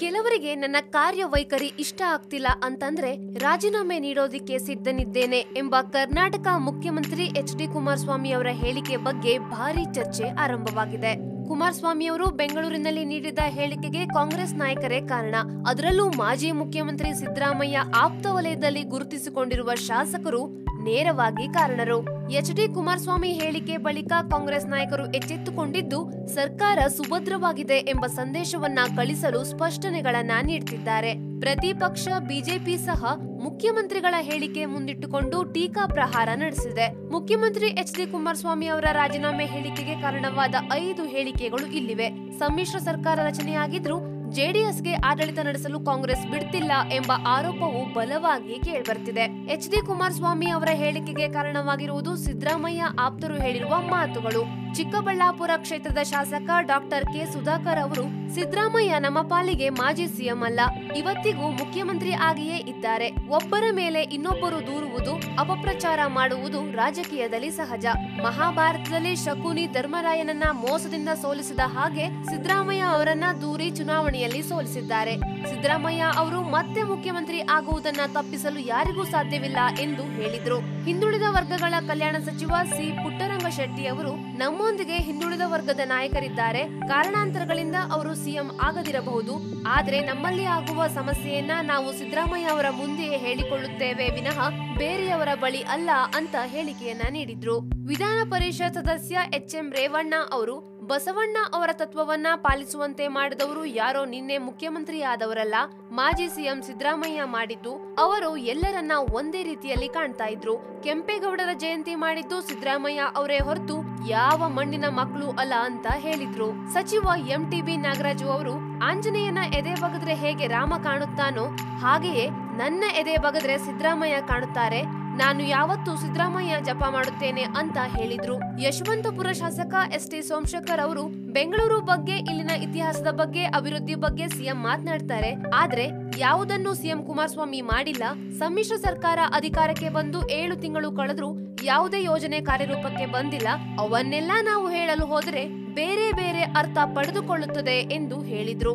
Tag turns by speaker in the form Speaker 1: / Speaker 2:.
Speaker 1: ಕೆಲವರಿಗೆ ನನ್ನ ಕಾರ್ಯವೈಖರಿ ಇಷ್ಟ ಆಗ್ತಿಲ್ಲ ಅಂತಂದ್ರೆ ರಾಜೀನಾಮೆ ನೀಡೋದಿಕ್ಕೆ ಸಿದ್ಧನಿದ್ದೇನೆ ಎಂಬ ಕರ್ನಾಟಕ ಮುಖ್ಯಮಂತ್ರಿ ಎಚ್ ಡಿ ಕುಮಾರಸ್ವಾಮಿ ಅವರ ಹೇಳಿಕೆ ಬಗ್ಗೆ ಭಾರಿ ಚರ್ಚೆ ಆರಂಭವಾಗಿದೆ. ಕುಮಾರಸ್ವಾಮಿ ಅವರು ಬೆಂಗಳೂರಿನಲ್ಲಿ ನೀಡಿದ ಹೇಳಿಕೆಗೆ ಕಾಂಗ್ರೆಸ್ ನಾಯಕರೇ ಕಾರಣ. ಅದರಲ್ಲೂ ಮಾಜಿ ಮುಖ್ಯಮಂತ್ರಿ ಸಿದ್ದರಾಮಯ್ಯ ಆಪ್ತ ವಲಯದಲ್ಲಿ ಗುರುತಿಸಿಕೊಂಡಿರುವ ಶಾಸಕರು ನೇರವಾಗಿ ಕಾರಣರು. ಎಚ್ ಡಿ ಕುಮಾರಸ್ವಾಮಿ ಹೇಳಿಕೆ ಬಳಿಕ ಕಾಂಗ್ರೆಸ್ ನಾಯಕರು ಎಚ್ಚೆತ್ತುಕೊಂಡಿದ್ದು, ಸರ್ಕಾರ ಸುಭದ್ರವಾಗಿದೆ ಎಂಬ ಸಂದೇಶವನ್ನ ಕಳಿಸಲು ಸ್ಪಷ್ಟನೆಗಳನ್ನ ನೀಡುತ್ತಿದ್ದಾರೆ ಪ್ರತಿಪಕ್ಷ, ಬಿಜೆಪಿ ಸಹ ಮುಖ್ಯಮಂತ್ರಿಗಳ ಹೇಳಿಕೆ ಮುಂದಿಟ್ಟುಕೊಂಡು ಟೀಕಾ ಪ್ರಹಾರ ನಡೆಸಿದೆ. ಮುಖ್ಯಮಂತ್ರಿ ಎಚ್ ಡಿ ಕುಮಾರಸ್ವಾಮಿ ಅವರ ರಾಜೀನಾಮೆ ಹೇಳಿಕೆಗೆ ಕಾರಣವಾದ ಐದು ಹೇಳಿಕೆಗಳು ಇಲ್ಲಿವೆ. ಸಮ್ಮಿಶ್ರ ಸರ್ಕಾರ ರಚನೆಯಾಗಿದ್ರೂ ಜೆಡಿಎಸ್ಗೆ ಆಡಳಿತ ನಡೆಸಲು ಕಾಂಗ್ರೆಸ್ ಬಿಡ್ತಿಲ್ಲ ಎಂಬ ಆರೋಪವು ಬಲವಾಗಿ ಕೇಳಿಬರ್ತಿದೆ. ಎಚ್ ಡಿ ಕುಮಾರಸ್ವಾಮಿ ಅವರ ಹೇಳಿಕೆಗೆ ಕಾರಣವಾಗಿರುವುದು ಸಿದ್ದರಾಮಯ್ಯ ಆಪ್ತರು ಹೇಳಿರುವ ಮಾತುಗಳು. ಚಿಕ್ಕಬಳ್ಳಾಪುರ ಕ್ಷೇತ್ರದ ಶಾಸಕ ಡಾಕ್ಟರ್ ಕೆ ಸುಧಾಕರ್ ಅವರು ಸಿದ್ದರಾಮಯ್ಯ ನಮ್ಮ ಪಾಲಿಗೆ ಮಾಜಿ ಸಿಎಂ ಅಲ್ಲ. ಇವತ್ತಿಗೂ ಮುಖ್ಯಮಂತ್ರಿ ಆಗಿಯೇ ಇದ್ದಾರೆ. ಒಬ್ಬರ ಮೇಲೆ ಇನ್ನೊಬ್ಬರು ದೂರುವುದು, ಅಪಪ್ರಚಾರ ಮಾಡುವುದು ರಾಜಕೀಯದಲ್ಲಿ ಸಹಜ. ಮಹಾಭಾರತದಲ್ಲಿ ಶಕುನಿ ಧರ್ಮರಾಯನನ್ನ ಮೋಸದಿಂದ ಸೋಲಿಸಿದ ಹಾಗೆ ಸಿದ್ದರಾಮಯ್ಯ ಅವರನ್ನ ದೂರಿ ಚುನಾವಣೆಯಲ್ಲಿ ಸೋಲಿಸಿದ್ದಾರೆ. ಸಿದ್ದರಾಮಯ್ಯ ಅವರು ಮತ್ತೆ ಮುಖ್ಯಮಂತ್ರಿ ಆಗುವುದನ್ನ ತಪ್ಪಿಸಲು ಯಾರಿಗೂ ಸಾಧ್ಯವಿಲ್ಲ ಎಂದು ಹೇಳಿದ್ರು. ಹಿಂದುಳಿದ ವರ್ಗಗಳ ಕಲ್ಯಾಣ ಸಚಿವ ಸಿ ಪುಟ್ಟರಂಗ ಶೆಟ್ಟಿ ಅವರು ನಮ್ಮೊಂದಿಗೆ ಹಿಂದುಳಿದ ವರ್ಗದ ನಾಯಕರಿದ್ದಾರೆ. ಕಾರಣಾಂತರಗಳಿಂದ ಅವರು ಸಿಎಂ ಆಗದಿರಬಹುದು. ಆದರೆ ನಮ್ಮಲ್ಲಿ ಆಗುವ ಸಮಸ್ಯೆಯನ್ನ ನಾವು ಸಿದ್ದರಾಮಯ್ಯ ಅವರ ಮುಂದೆಯೇ ಹೇಳಿಕೊಳ್ಳುತ್ತೇವೆ ವಿನಃ ಬೇರೆಯವರ ಬಳಿ ಅಲ್ಲ ಅಂತ ಹೇಳಿಕೆಯನ್ನ ನೀಡಿದ್ರು. ವಿಧಾನ ಪರಿಷತ್ ಸದಸ್ಯ ಎಚ್ ಎಂ ರೇವಣ್ಣ ಅವರು ಬಸವಣ್ಣ ಅವರ ತತ್ವವನ್ನ ಪಾಲಿಸುವಂತೆ ಮಾಡಿದವರು ಯಾರೋ ನಿನ್ನೆ ಮುಖ್ಯಮಂತ್ರಿ ಆದವರಲ್ಲ ಮಾಜಿ ಸಿಎಂ ಸಿದ್ದರಾಮಯ್ಯ ಮಾಡಿದ್ದು, ಅವರು ಎಲ್ಲರನ್ನ ಒಂದೇ ರೀತಿಯಲ್ಲಿ ಕಾಣ್ತಾ ಇದ್ರು. ಕೆಂಪೇಗೌಡರ ಜಯಂತಿ ಮಾಡಿದ್ದು ಸಿದ್ದರಾಮಯ್ಯ ಅವರೇ ಹೊರತು ಯಾವ ಮಣ್ಣಿನ ಮಕ್ಕಳು ಅಲ್ಲ ಅಂತ ಹೇಳಿದ್ರು. ಸಚಿವ ಎಂ ಟಿ ಬಿ ನಾಗರಾಜು ಅವರು, ಆಂಜನೇಯನ ಎದೆ ಬಗದ್ರೆ ಹೇಗೆ ರಾಮ ಕಾಣುತ್ತಾನೋ ಹಾಗೆಯೇ ನನ್ನ ಎದೆ ಬಗದ್ರೆ ಸಿದ್ದರಾಮಯ್ಯ ಕಾಣುತ್ತಾರೆ. ನಾನು ಯಾವತ್ತೂ ಸಿದ್ದರಾಮಯ್ಯ ಜಪ ಮಾಡುತ್ತೇನೆ ಅಂತ ಹೇಳಿದ್ರು. ಯಶವಂತಪುರ ಶಾಸಕ ಎಸ್ ಟಿ ಸೋಮಶೇಖರ್ ಅವರು ಬೆಂಗಳೂರು ಬಗ್ಗೆ, ಇಲ್ಲಿನ ಇತಿಹಾಸದ ಬಗ್ಗೆ, ಅಭಿವೃದ್ಧಿ ಬಗ್ಗೆ ಸಿಎಂ ಮಾತನಾಡ್ತಾರೆ. ಆದ್ರೆ ಯಾವುದನ್ನು ಸಿಎಂ ಕುಮಾರಸ್ವಾಮಿ ಮಾಡಿಲ್ಲ. ಸಮ್ಮಿಶ್ರ ಸರ್ಕಾರ ಅಧಿಕಾರಕ್ಕೆ ಬಂದು ಏಳು ತಿಂಗಳು ಕಳೆದ್ರೂ ಯಾವುದೇ ಯೋಜನೆ ಕಾರ್ಯರೂಪಕ್ಕೆ ಬಂದಿಲ್ಲ. ಅವನ್ನೆಲ್ಲ ನಾವು ಹೇಳಲು ಹೋದರೆ ಬೇರೆ ಬೇರೆ ಅರ್ಥ ಪಡೆದುಕೊಳ್ಳುತ್ತದೆ ಎಂದು ಹೇಳಿದ್ರು.